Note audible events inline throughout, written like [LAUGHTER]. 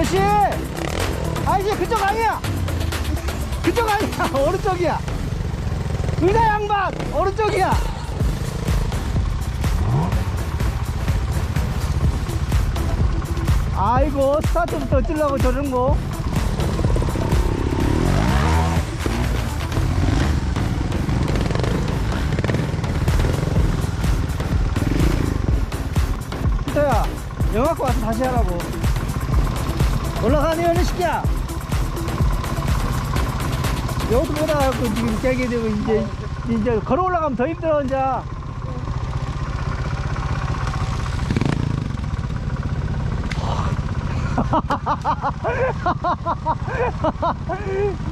아저씨! 아저씨, 그쪽 아니야! 그쪽 아니야! [LAUGHS] 오른쪽이야! 의자 양반! 오른쪽이야! 아이고, 스타트부터 어쩌려고 저런 거? 피터야, 영화 갖고 와서 다시 하라고. 올라가네 어느 시기야? 여기서 보다가 지금 깨게 되고 이제 이제 걸어 올라가면 더 힘들어 이제 [LAUGHS]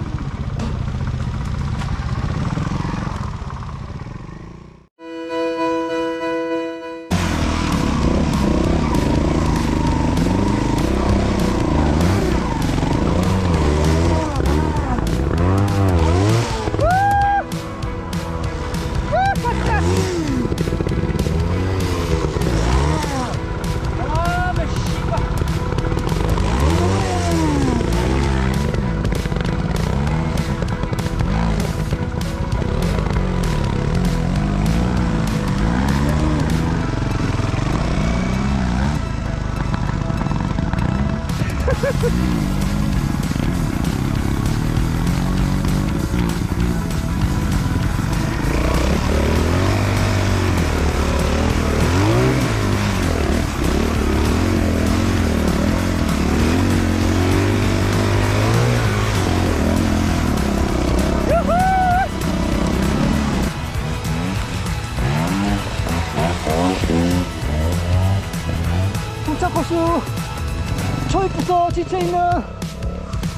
코스 초입부터 지쳐있는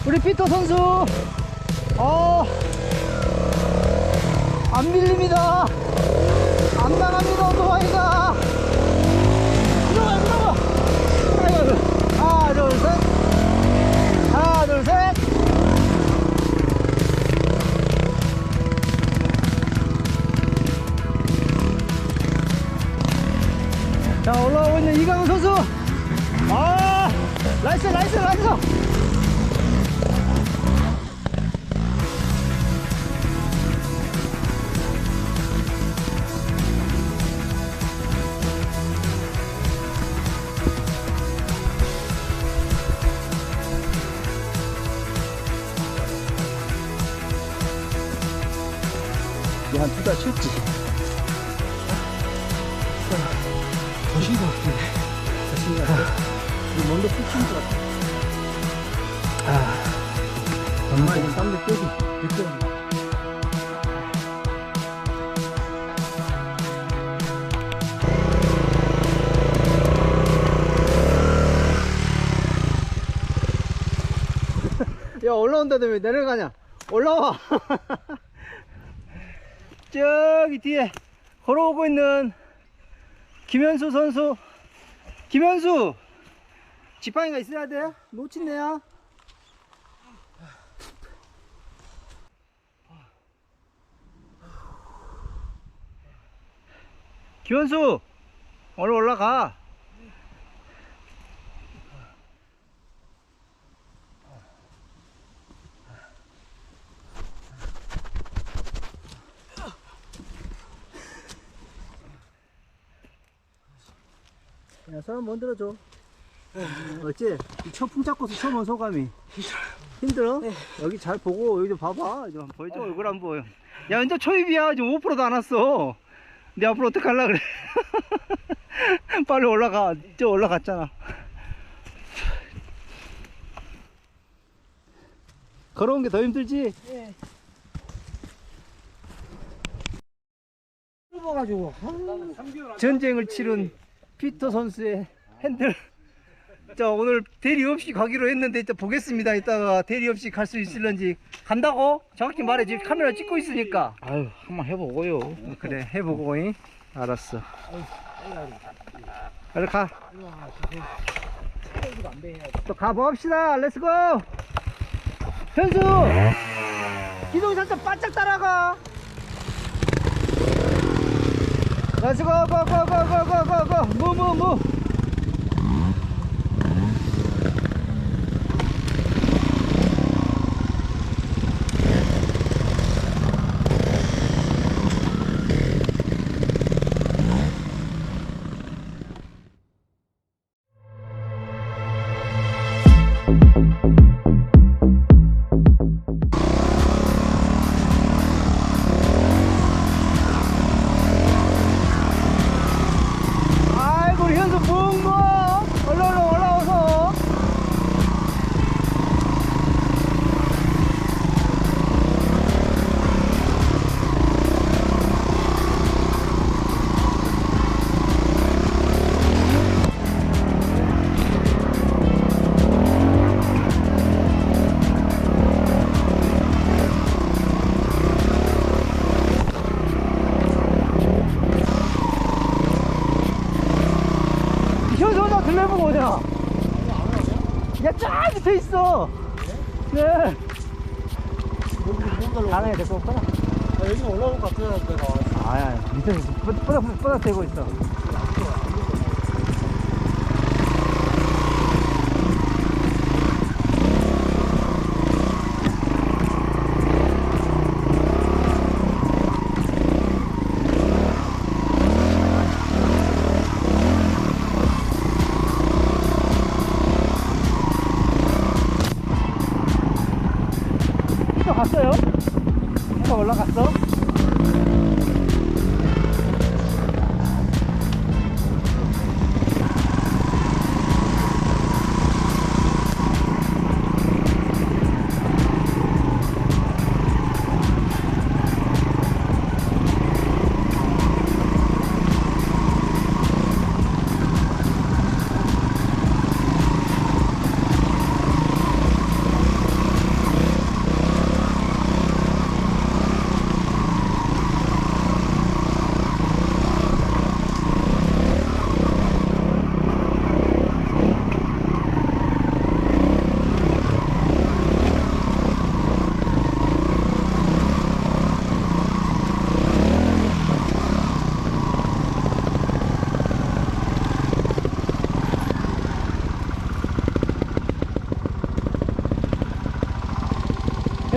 우리 피터 선수. 어, 안 밀립니다. 안 나갑니다 오토바이가. 들어가 들어가 하나 둘셋. 하나 둘셋. 자 올라오고 있는 이강훈 선수 아 나이스 나이스 나이스. 한두 달 쉬었지 이 먼저 푹쉰것 같아. 아 정말 땀도 깨지 늦게 야 올라온다더 왜 내려가냐? 올라와. [LAUGHS] 저기 뒤에 걸어오고 있는 김현수 선수. 김현수 지팡이가 있어야 돼 놓친네야 김현수 얼른 올라가. 야, 손 한번 들어줘. 어찌? 이첫 풍차코스 처음 온 소감이. 힘들어? 여기 잘 보고, 여기 좀 봐봐. 좀 보여줘, 얼굴 안 보여. 야, 이제 초입이야. 지금 5%도 안 왔어. 내 앞으로 어떡할라 그래. [LAUGHS] 빨리 올라가. 저 올라갔잖아. 걸어온 게 더 힘들지? 뽑아가지고 전쟁을 치른 피터 선수의 핸들. 자, 오늘 대리 없이 가기로 했는데 이따 보겠습니다. 이따가 대리 없이 갈 수 있을런지. 간다고? 정확히 말해. 지금 카메라 찍고 있으니까. 아유 한번 해보고요 그래, 해보고, 잉? 알았어. 빨리 가. 또 가봅시다. 렛츠고! 현수! 기둥 살짝 바짝 따라가. 렛츠고, 고고고고고고고. 무, 무, 무. 뿌닥, 뿌닥 대고 있어.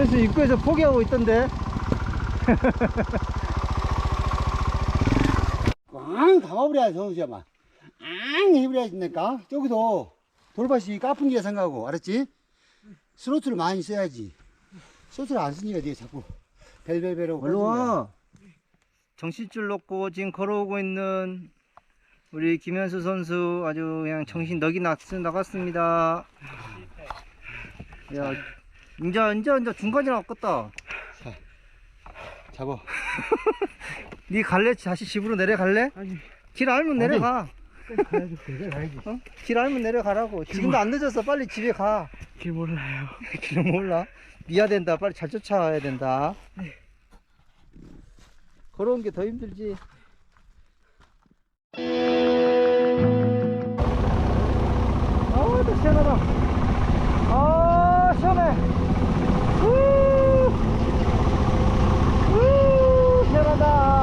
현수 입구에서 포기하고 있던데. [LAUGHS] 꽝 담아버려야 정수야만 앙 해버려야 된다니까 저기도 돌밭이 까픈 게 생각하고 알았지? 스로틀을 많이 써야지 스로틀을 안 쓰니까 네가 자꾸 벨벨벨 하고 얼른 와. 정신줄 놓고 지금 걸어오고 있는 우리 김현수 선수 아주 그냥 정신 넉이 났, 나갔습니다. 야, 이제, 이제, 이제 중간이 나 왔겠다. 잡아 [LAUGHS] 니 갈래? 다시 집으로 내려갈래? 아니. 길 알면 내려가. 가야지 가야지 어? 길 알면 내려가라고. 지금도 안 늦었어. 빨리 집에 가. 길 몰라요 [LAUGHS] 길을 몰라. 미야 된다. 빨리 잘 쫓아와야 된다. 걸어온 게 더 힘들지. 아우, 또 시원하다. 아, 시원해. 우! 우! 시원하다.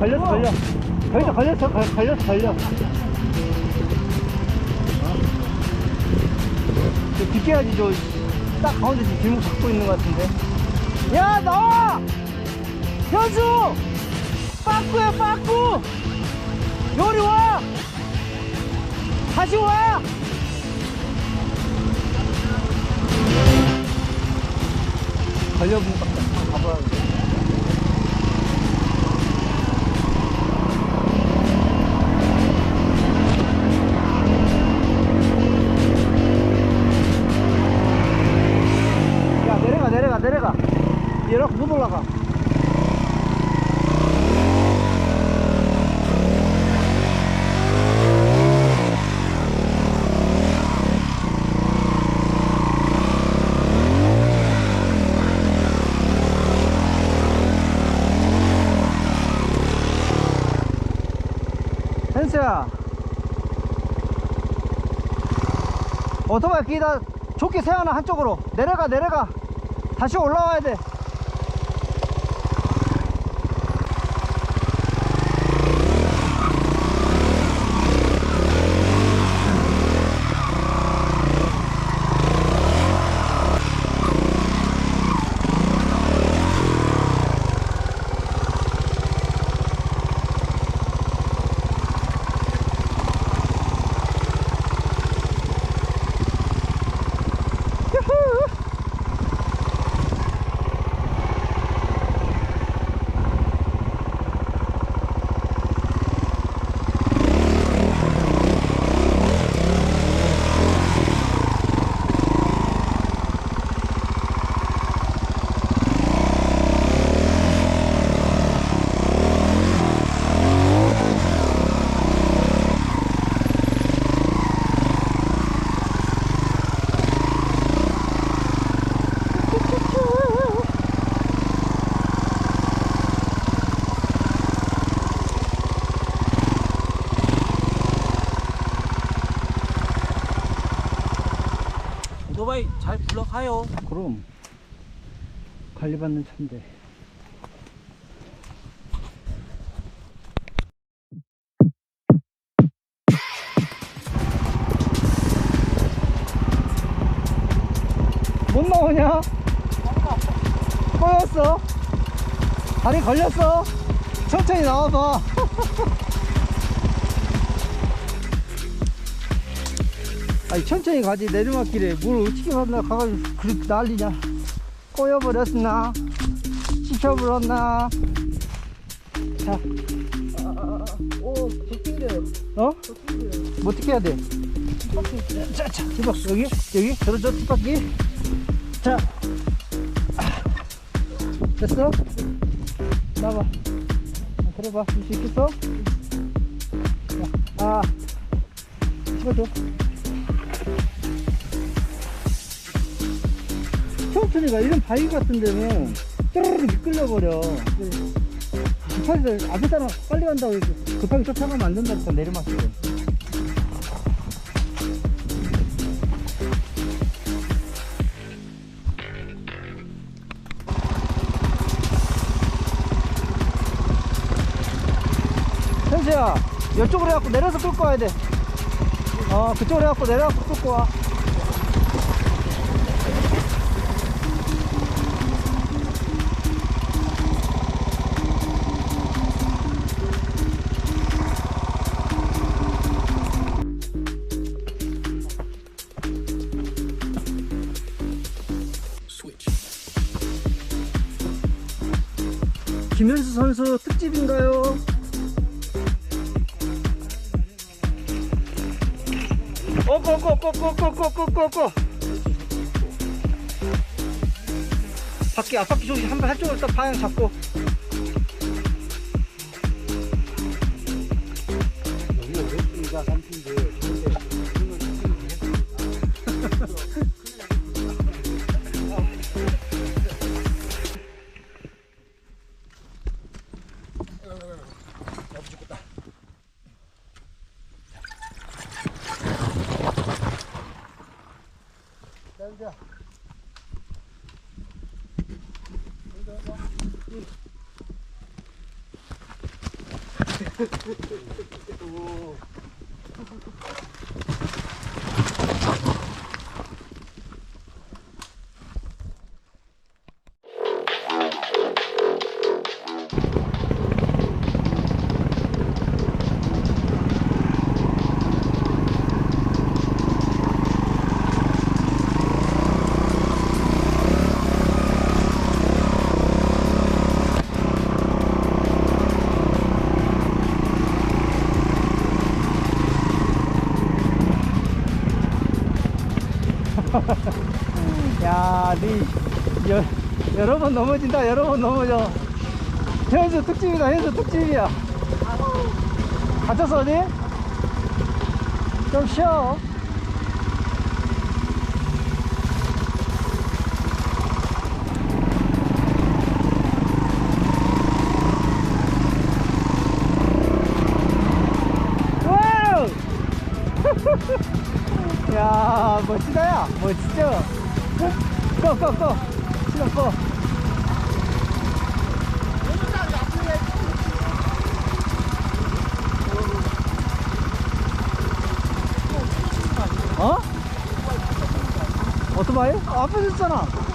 걸렸어 걸려. 걸렸어 걸렸어 걸- 걸렸어 걸려. 어? 저 비켜야지 저딱 가운데 지금 길목 잡고 있는 것 같은데. 야 나와! 현수! 빠꾸야 빠꾸! 요리 와! 다시 와! 같다. 가봐야 돼 야 내려가 내려가 내려가 이렇게 못 올라가 현수야 오토바이 끼다 좋게 세워놔 한쪽으로. 내려가 내려가. 다시 올라와야 돼 유후. 오토바이 잘 굴러가요. 그럼 관리 받는 차인데 못 나오냐? 꼬였어? 다리 걸렸어? 천천히 나와봐. [LAUGHS] 아니 천천히 가지. 내리막길에 뭘 어떻게 가나 가가지고 그렇게 난리냐 꼬여버렸나 씹혀버렸나 자 오, 좋긴데. 어? 뭐 어떻게 해야 돼? 자, 자, 뒷박 여기, 여기, 들어줘, 뒷바퀴. 자, 아, 됐어? 나봐. 들어봐, 할수 있겠어? 자, 아, 찍어줘. 천천히 가. 이런 바위 같은 데는 뚜루룩 미끌려버려. 급하게 앞에 사람 빨리 간다고 해서 급하게 쫓아가면 안 된다니까 내리막길 현수야 이쪽으로 해갖고 내려서 끌고 와야 돼 어 그쪽으로 해갖고 내려갖고 끌고 와 김현수 선수 특집인가요? 오꼬꼬꼬꼬꼬꼬꼬꼬 바퀴 앞바퀴 조심. 한번 한쪽으로 딱 방향 잡고. 여기가 몇 삼촌인 야, 니, 여, 여러 번 넘어진다, 여러 번 넘어져. 현수 특집이다, 현수 특집이야. 갇혔어, 어디? 좀 쉬어. [LAUGHS] 야, 멋지다, 야. 멋지죠? 꺼, 꺼, 꺼. 시동 꺼. 어? 오토바이? 어, 앞에 있잖아.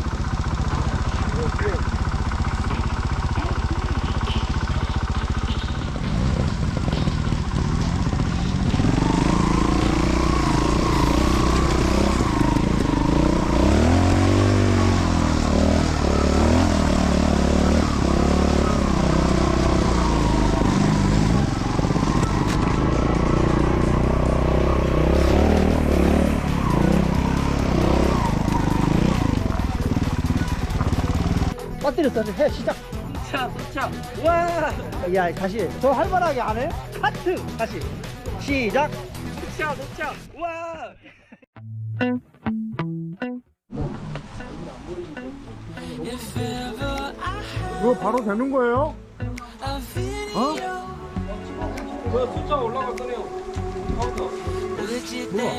빠뜨려. 해, 시작. 차, 차. 와! 야, 다시. 더 활발하게 안 해? 하트! 다시. 시작. 차, 차. 와! 이거 바로 되는 거예요? 어? 그 숫자 올라갔더니요. 카운터. 뭐야?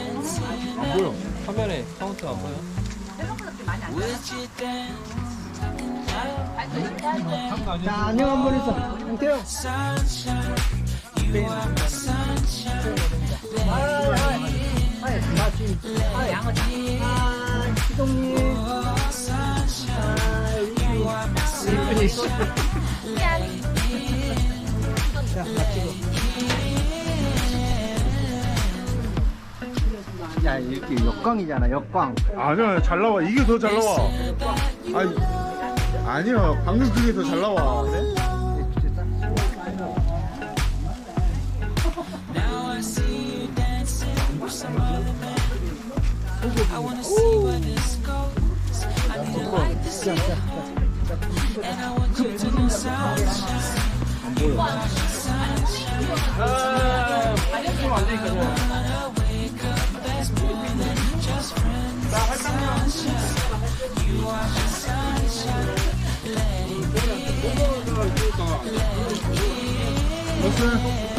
안 보여. 화면에 카운트 안 보여? 자, 안녕 한번 했어. 홍태영. 하이, 마침. 하이, 하이, 시동님. 하이, 씨. 자, 마치고. 야, 이렇게 역광이잖아, 역광. 아니야, 잘 나와. 이게 더 잘 나와. 아니, 아니요. 방금 그게 더 잘 나와. 안 보여. 아, 좀안 되니까 是